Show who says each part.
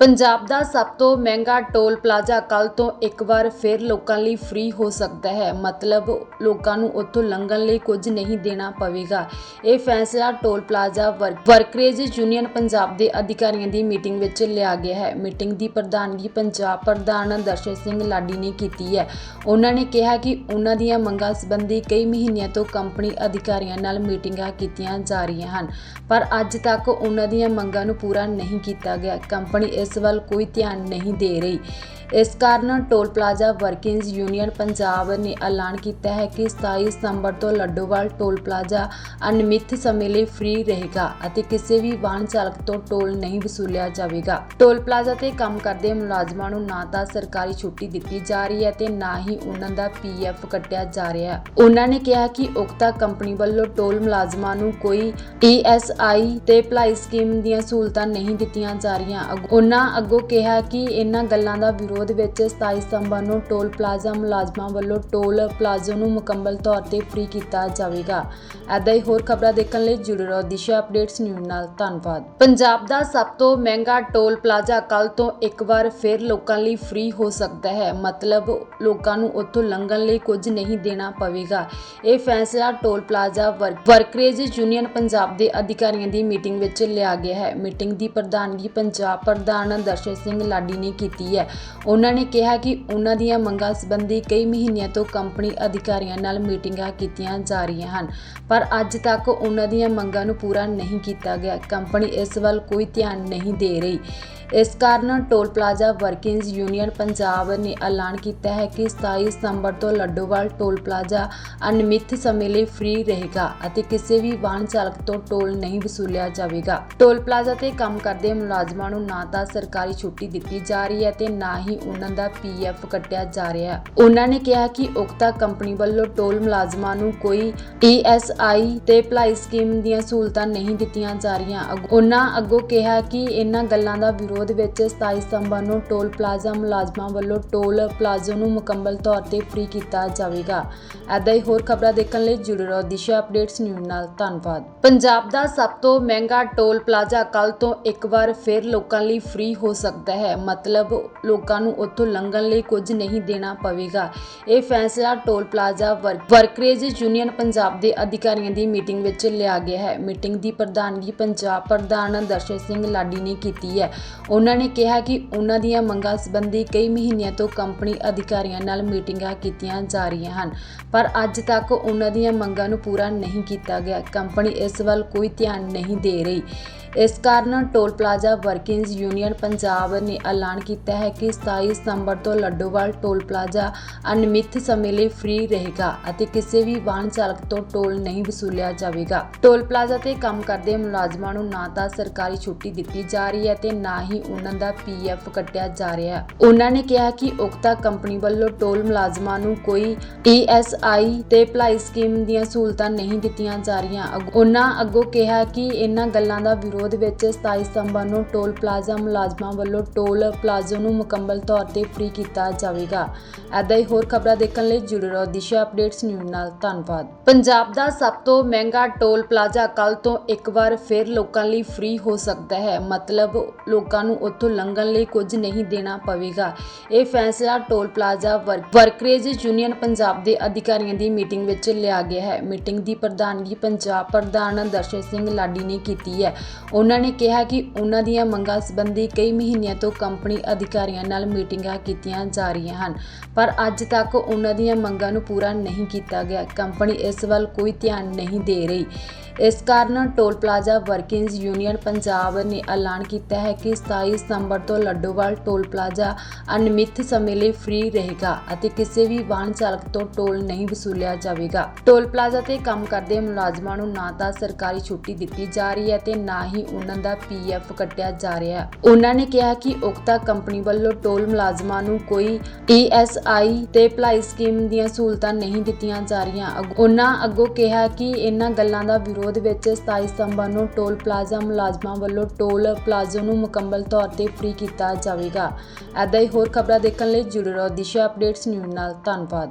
Speaker 1: ਪੰਜਾਬ ਦਾ ਸਭ ਤੋਂ ਮਹਿੰਗਾ ਟੋਲ ਪਲਾਜ਼ਾ ਕੱਲ ਤੋਂ ਇੱਕ ਵਾਰ ਫਿਰ ਲੋਕਾਂ ਲਈ ਫ੍ਰੀ ਹੋ ਸਕਦਾ ਹੈ। ਮਤਲਬ ਲੋਕਾਂ ਨੂੰ ਉੱਥੋਂ ਲੰਘਣ ਲਈ ਕੁਝ ਨਹੀਂ ਦੇਣਾ ਪਵੇਗਾ। ਇਹ ਫੈਸਲਾ ਟੋਲ ਪਲਾਜ਼ਾ ਵਰ- ਵਰਕਰੇਜ ਯੂਨੀਅਨ ਪੰਜਾਬ ਦੇ ਅਧਿਕਾਰੀਆਂ ਦੀ ਮੀਟਿੰਗ ਵਿੱਚ ਲਿਆ ਗਿਆ ਹੈ। ਮੀਟਿੰਗ ਦੀ ਪ੍ਰਧਾਨਗੀ ਪੰਜਾਬ ਪ੍ਰਧਾਨ ਦਰਸ਼ਨ ਸਿੰਘ ਲਾਡੀ ਨੇ ਕੀਤੀ ਹੈ। ਉਹਨਾਂ ਨੇ ਕਿਹਾ ਕਿ ਉਹਨਾਂ ਦੀਆਂ ਮੰਗਾਂ ਸੰਬੰਧੀ ਕਈ ਮਹੀਨਿਆਂ ਤੋਂ ਕੰਪਨੀ ਅਧਿਕਾਰੀਆਂ ਨਾਲ ਮੀਟਿੰਗਾਂ ਕੀਤੀਆਂ ਜਾ ਰਹੀਆਂ ਹਨ, ਪਰ ਅੱਜ ਤੱਕ ਉਹਨਾਂ ਦੀਆਂ ਮੰਗਾਂ ਨੂੰ ਪੂਰਾ ਨਹੀਂ ਕੀਤਾ ਗਿਆ। ਕੰਪਨੀ ਇਸ ਵੱਲ ਕੋਈ ਧਿਆਨ ਨਹੀਂ ਦੇ ਰਹੀ। ਇਸ ਕਾਰਨ toll plaza workings union Punjab ਨੇ ਐਲਾਨ ਕੀਤਾ ਹੈ ਕਿ 27 ਸਤੰਬਰ ਤੋਂ ਲੱਡੋਵਾਲ ਟੋਲ ਪਲਾਜ਼ਾ ਅਨਮਿੱਤ ਸਮੇਂ ਲਈ ਫ੍ਰੀ ਰਹੇਗਾ ਅਤੇ ਕਿਸੇ ਵੀ ਵਾਹਨ ਚਾਲਕ ਤੋਂ ਟੋਲ ਨਹੀਂ ਵਸੂਲਿਆ ਜਾਵੇਗਾ। ਟੋਲ ਪਲਾਜ਼ਾ ਤੇ ਕੰਮ ਕਰਦੇ ਮੁਲਾਜ਼ਮਾਂ ਨੂੰ ਨਾ ਤਾਂ ਸਰਕਾਰੀ ਛੁੱਟੀ ਦਿੱਤੀ ਜਾ ਰਹੀ ਹੈ ਤੇ ਨਾ ਹੀ ਉਹਨਾਂ ਦਾ ਪੀਐਫ ਕੱਟਿਆ ਜਾ ਰਿਹਾ ਹੈ। ਉਹਨਾਂ ਨੇ ਕਿਹਾ ਕਿ ਉਕਤਾ ਕੰਪਨੀ ਵੱਲੋਂ ਟੋਲ ਮੁਲਾਜ਼ਮਾਂ ਨੂੰ ਕੋਈ ਈਐਸਆਈ ਤੇ ਭਲਾਈ ਸਕੀਮ ਦੀਆਂ ਸਹੂਲਤਾਂ ਨਹੀਂ ਦਿੱਤੀਆਂ ਜਾ ਰਹੀਆਂ। ਉਹਨਾਂ ਅੱਗੋਂ ਕਿਹਾ ਕਿ ਇਹਨਾਂ ਗੱਲਾਂ ਦਾ ਵਿਰੋਧ ਵਿੱਚ 27 ਸਤੰਬਰ ਨੂੰ ਟੋਲ ਪਲਾਜ਼ਾ ਮੁਲਾਜ਼ਮਾਂ ਵੱਲੋਂ ਟੋਲ ਪਲਾਜ਼ਾ ਨੂੰ ਮੁਕੰਮਲ ਤੌਰ ਤੇ ਫ੍ਰੀ ਕੀਤਾ ਜਾਵੇਗਾ। ਐਦਾਂ ਹੀ ਹੋਰ ਖਬਰਾਂ ਦੇਖਣ ਲਈ ਜੁੜੇ ਰਹੋ ਦਿਸ਼ਾ ਅਪਡੇਟਸ ਨਿਊਜ਼ ਨਾਲ। ਧੰਨਵਾਦ। ਪੰਜਾਬ ਦਾ ਸਭ ਤੋਂ ਮਹਿੰਗਾ ਟੋਲ ਪਲਾਜ਼ਾ ਕੱਲ ਤੋਂ ਇੱਕ ਵਾਰ ਫਿਰ ਲੋਕਾਂ ਲਈ ਫ੍ਰੀ ਹੋ ਸਕਦਾ ਹੈ। ਮਤਲਬ ਲੋਕਾਂ ਨੂੰ ਉੱਥੋਂ ਲੰਘਣ ਲਈ ਕੁਝ ਨਹੀਂ ਦੇਣਾ ਪਵੇਗਾ। ਇਹ ਫੈਸਲਾ ਟੋਲ ਪਲਾਜ਼ਾ ਵਰ- ਵਰਕਰੇਜ ਯੂਨੀਅਨ ਪੰਜਾਬ ਦੇ ਅਧਿਕਾਰੀਆਂ ਦੀ ਮੀਟਿੰਗ ਵਿੱਚ ਲਿਆ ਗਿਆ ਹੈ। ਮੀਟਿੰਗ ਦੀ ਪ੍ਰਧਾਨਗੀ ਪੰਜਾਬ ਪ੍ਰਧਾਨ ਦਰਸ਼ਨ ਸਿੰਘ ਲਾਡੀ ਨੇ ਕੀਤੀ ਹੈ। ਉਹਨਾਂ ਨੇ ਕਿਹਾ ਕਿ ਉਹਨਾਂ ਦੀਆਂ ਮੰਗਾਂ ਸੰਬੰਧੀ ਕਈ ਮਹੀਨਿਆਂ ਤੋਂ ਕੰਪਨੀ ਅਧਿਕਾਰੀਆਂ ਨਾਲ ਮੀਟਿੰਗਾਂ ਕੀਤੀਆਂ ਜਾ ਰਹੀਆਂ ਹਨ, ਪਰ ਅੱਜ ਤੱਕ ਉਹਨਾਂ ਦੀਆਂ ਮੰਗਾਂ ਨੂੰ ਪੂਰਾ ਨਹੀਂ ਕੀਤਾ ਗਿਆ। ਕੰਪਨੀ ਇਸ ਵੱਲ ਕੋਈ ਧਿਆਨ ਨਹੀਂ ਦੇ ਰਹੀ। ਇਸ ਕਾਰਨ toll plaza workings union Punjab ਨੇ ਐਲਾਨ ਕੀਤਾ ਹੈ ਕਿ 27 ਸਤੰਬਰ ਤੋਂ ਲੱਡੋਵਾਲ ਟੋਲ ਪਲਾਜ਼ਾ ਅਨਮਿੱਤ ਸਮੇਂ ਲਈ ਫ੍ਰੀ ਰਹੇਗਾ ਅਤੇ ਕਿਸੇ ਵੀ ਵਾਹਨ ਚਾਲਕ ਤੋਂ ਟੋਲ ਨਹੀਂ ਵਸੂਲਿਆ ਜਾਵੇਗਾ। ਟੋਲ ਪਲਾਜ਼ਾ ਤੇ ਕੰਮ ਕਰਦੇ ਮੁਲਾਜ਼ਮਾਂ ਨੂੰ ਨਾ ਤਾਂ ਸਰਕਾਰੀ ਛੁੱਟੀ ਦਿੱਤੀ ਜਾ ਰਹੀ ਹੈ ਤੇ ਨਾ ਹੀ ਉਹਨਾਂ ਦਾ ਪੀਐਫ ਕੱਟਿਆ ਜਾ ਰਿਹਾ ਉਹਨਾਂ ਨੇ ਕਿਹਾ ਕਿ ਉਕਤਾ ਕੰਪਨੀ ਵੱਲੋਂ ਟੋਲ ਮੁਲਾਜ਼ਮਾਂ ਨੂੰ ਕੋਈ ਈਐਸਆਈ ਤੇ ਭਲਾਈ ਸਕੀਮ ਦੀਆਂ ਸਹੂਲਤਾਂ ਨਹੀਂ ਦਿੱਤੀਆਂ ਜਾ ਰਹੀਆਂ। ਉਹਨਾਂ ਅੱਗੋਂ ਕਿਹਾ ਕਿ ਇਹਨਾਂ ਗੱਲਾਂ ਦਾ ਵਿਰੋਧ ਵਿੱਚ 27 ਸਤੰਬਰ ਨੂੰ ਟੋਲ ਪਲਾਜ਼ਾ ਮੁਲਾਜ਼ਮਾਂ ਵੱਲੋਂ ਟੋਲ ਪਲਾਜ਼ਾ ਨੂੰ ਮੁਕੰਮਲ ਤੌਰ ਤੇ ਫ੍ਰੀ ਕੀਤਾ ਜਾਵੇਗਾ। ਐਦਾਂ ਹੀ ਹੋਰ ਖਬਰਾਂ ਦੇਖਣ ਲਈ ਜੁੜੇ ਰਹੋ ਦਿਸ਼ਾ ਅਪਡੇਟਸ ਨਿਊਜ਼ ਨਾਲ। ਧੰਨਵਾਦ। ਪੰਜਾਬ ਦਾ ਸਭ ਤੋਂ ਮਹਿੰਗਾ ਟੋਲ ਪਲਾਜ਼ਾ ਕੱਲ ਤੋਂ ਇੱਕ ਵਾਰ ਫਿਰ ਲੋਕਾਂ ਲਈ ਫ੍ਰੀ ਹੋ ਸਕਦਾ ਹੈ। ਮਤਲਬ ਲੋਕਾਂ ਨੂੰ ਉੱਥੋਂ ਲੰਘਣ ਲਈ ਕੁਝ ਨਹੀਂ ਦੇਣਾ ਪਵੇਗਾ। ਇਹ ਫੈਸਲਾ toll plaza workers union Punjab ਦੇ ਅਧਿਕਾਰੀਆਂ ਦੀ ਮੀਟਿੰਗ ਵਿੱਚ ਲਿਆ ਗਿਆ ਹੈ। ਮੀਟਿੰਗ ਦੀ ਪ੍ਰਧਾਨਗੀ ਪੰਜਾਬ ਪ੍ਰਧਾਨ ਦਰਸ਼ਨ ਸਿੰਘ ਲਾਡੀ ਨੇ ਕੀਤੀ ਹੈ। ਉਹਨਾਂ ਨੇ ਕਿਹਾ ਕਿ ਉਹਨਾਂ ਦੀਆਂ ਮੰਗਾਂ ਸੰਬੰਧੀ ਕਈ ਮਹੀਨਿਆਂ ਤੋਂ ਕੰਪਨੀ ਅਧਿਕਾਰੀਆਂ ਨਾਲ ਮੀਟਿੰਗਾਂ ਕੀਤੀਆਂ ਜਾ ਰਹੀਆਂ ਹਨ, ਪਰ ਅੱਜ ਤੱਕ ਉਹਨਾਂ ਦੀਆਂ ਮੰਗਾਂ ਨੂੰ ਪੂਰਾ ਨਹੀਂ ਕੀਤਾ ਗਿਆ। ਕੰਪਨੀ ਇਸ ਵੱਲ ਕੋਈ ਧਿਆਨ ਨਹੀਂ ਦੇ ਰਹੀ। ਇਸ ਕਾਰਨ toll plaza workings union Punjab ਨੇ ਐਲਾਨ ਕੀਤਾ ਹੈ ਕਿ 27 ਸਤੰਬਰ ਤੋਂ ਲੱਡੋਵਾਲ ਟੋਲ ਪਲਾਜ਼ਾ ਅਨਮਿੱਤ ਸਮੇਂ ਲਈ ਫ੍ਰੀ ਰਹੇਗਾ ਅਤੇ ਕਿਸੇ ਵੀ ਵਾਹਨ ਚਾਲਕ ਤੋਂ ਟੋਲ ਨਹੀਂ ਵਸੂਲਿਆ ਜਾਵੇਗਾ। ਟੋਲ ਪਲਾਜ਼ਾ ਤੇ ਕੰਮ ਕਰਦੇ ਮੁਲਾਜ਼ਮਾਂ ਨੂੰ ਨਾ ਤਾਂ ਸਰਕਾਰੀ ਛੁੱਟੀ ਦਿੱਤੀ ਜਾ ਰਹੀ ਹੈ ਤੇ ਨਾ ਹੀ ਉਹਨਾਂ ਦਾ ਪੀਐਫ ਕੱਟਿਆ ਜਾ ਰਿਹਾ ਹੈ। ਉਹਨਾਂ ਨੇ ਕਿਹਾ ਕਿ ਉਕਤਾ ਕੰਪਨੀ ਵੱਲੋਂ ਟੋਲ ਮੁਲਾਜ਼ਮਾਂ ਨੂੰ ਕੋਈ ਈਐਸਆਈ ਤੇ ਭਲਾਈ ਸਕੀਮ ਦੀਆਂ ਸਹੂਲਤਾਂ ਨਹੀਂ ਦਿੱਤੀਆਂ ਜਾ ਰਹੀਆਂ। ਉਹਨਾਂ ਅੱਗੋਂ ਕਿਹਾ ਕਿ ਇਹਨਾਂ ਗੱਲਾਂ ਦਾ ਵਿਰੋਧ ਵਿੱਚ 27 ਸਤੰਬਰ ਨੂੰ ਟੋਲ ਪਲਾਜ਼ਾ ਮੁਲਾਜ਼ਮਾਂ ਵੱਲੋਂ ਟੋਲ ਪਲਾਜ਼ਾ ਨੂੰ ਮੁਕੰਮਲ ਤੌਰ ਤੇ ਫ੍ਰੀ ਕੀਤਾ ਜਾਵੇਗਾ। ਐਦਾਂ ਹੀ ਹੋਰ ਖਬਰਾਂ ਦੇਖਣ ਲਈ ਜੁੜੇ ਰਹੋ ਦਿਸ਼ਾ ਅਪਡੇਟਸ ਨਿਊਜ਼ ਨਾਲ। ਧੰਨਵਾਦ। ਪੰਜਾਬ ਦਾ ਸਭ ਤੋਂ ਮਹਿੰਗਾ ਟੋਲ ਪਲਾਜ਼ਾ ਕੱਲ ਤੋਂ ਇੱਕ ਵਾਰ ਫਿਰ ਲੋਕਾਂ ਲਈ ਫ੍ਰੀ ਹੋ ਸਕਦਾ ਹੈ। ਮਤਲਬ ਲੋਕਾਂ ਨੂੰ ਉੱਥੋਂ ਲੰਘਣ ਲਈ ਕੁਝ ਨਹੀਂ ਦੇਣਾ ਪਵੇਗਾ। ਇਹ ਫੈਸਲਾ ਟੋਲ ਪਲਾਜ਼ਾ ਵਰ- ਵਰਕਰੇਜ ਯੂਨੀਅਨ ਪੰਜਾਬ ਦੇ ਅਧਿਕਾਰੀਆਂ ਦੀ ਮੀਟਿੰਗ ਵਿੱਚ ਲਿਆ ਗਿਆ ਹੈ। ਮੀਟਿੰਗ ਦੀ ਪ੍ਰਧਾਨਗੀ ਪੰਜਾਬ ਪ੍ਰਧਾਨ ਦਰਸ਼ਨ ਸਿੰਘ ਲਾਡੀ ਨੇ ਕੀਤੀ ਹੈ। ਉਹਨਾਂ ਨੇ ਕਿਹਾ ਕਿ ਉਹਨਾਂ ਦੀਆਂ ਮੰਗਾਂ ਸੰਬੰਧੀ ਕਈ ਮਹੀਨਿਆਂ ਤੋਂ ਕੰਪਨੀ ਅਧਿਕਾਰੀਆਂ ਨਾਲ ਮੀਟਿੰਗਾਂ ਕੀਤੀਆਂ ਜਾ ਰਹੀਆਂ ਹਨ, ਪਰ ਅੱਜ ਤੱਕ ਉਹਨਾਂ ਦੀਆਂ ਮੰਗਾਂ ਨੂੰ ਪੂਰਾ ਨਹੀਂ ਕੀਤਾ ਗਿਆ। ਕੰਪਨੀ ਇਸ ਵੱਲ ਕੋਈ ਧਿਆਨ ਨਹੀਂ ਦੇ ਰਹੀ। ਇਸ ਕਾਰਨ toll plaza workings union Punjab ਨੇ ਐਲਾਨ ਕੀਤਾ ਹੈ ਕਿ 27 ਸਤੰਬਰ ਤੋਂ ਲੱਡੋਵਾਲ ਟੋਲ ਪਲਾਜ਼ਾ ਅਨਮਿੱਤ ਸਮੇਂ ਲਈ ਫ੍ਰੀ ਰਹੇਗਾ ਅਤੇ ਕਿਸੇ ਵੀ ਵਾਹਨ ਚਾਲਕ ਤੋਂ ਟੋਲ ਨਹੀਂ ਵਸੂਲਿਆ ਜਾਵੇਗਾ। ਟੋਲ ਪਲਾਜ਼ਾ ਤੇ ਕੰਮ ਕਰਦੇ ਮੁਲਾਜ਼ਮਾਂ ਨੂੰ ਨਾ ਤਾਂ ਸਰਕਾਰੀ ਛੁੱਟੀ ਦਿੱਤੀ ਜਾ ਰਹੀ ਹੈ ਤੇ ਨਾ ਹੀ ਉਹਨਾਂ ਦਾ ਪੀਐਫ ਕੱਟਿਆ ਜਾ ਰਿਹਾ ਹੈ। ਉਹਨਾਂ ਨੇ ਕਿਹਾ ਕਿ ਉਕਤਾ ਕੰਪਨੀ ਵੱਲੋਂ ਟੋਲ ਮੁਲਾਜ਼ਮਾਂ ਨੂੰ ਕੋਈ ਈਐਸਆਈ ਤੇ ਭਲਾਈ ਸਕੀਮ ਦੀਆਂ ਸਹੂਲਤਾਂ ਨਹੀਂ ਦਿੱਤੀਆਂ ਜਾ ਰਹੀਆਂ। ਉਹਨਾਂ ਅੱਗੋਂ ਕਿਹਾ ਕਿ ਇਹਨਾਂ ਗੱਲਾਂ ਦਾ ਵਿਰੋਧ ਵਿੱਚ 27 ਸਤੰਬਰ ਨੂੰ ਟੋਲ ਪਲਾਜ਼ਾ ਮੁਲਾਜ਼ਮਾਂ ਵੱਲੋਂ ਟੋਲ ਪਲਾਜ਼ਾ ਨੂੰ ਮੁਕੰਮਲ ਤੌਰ ਤੇ ਫ੍ਰੀ ਕੀਤਾ ਜਾਵੇਗਾ। ਐਦਾਂ ਹੀ ਹੋਰ ਖਬਰਾਂ ਦੇਖਣ ਲਈ ਜੁੜੇ ਰਹੋ। ਦਿਸ਼ਾ ਅਪਡੇਟਸ ਨਿਊਜ਼ ਨਾਲ। ਧੰਨਵਾਦ।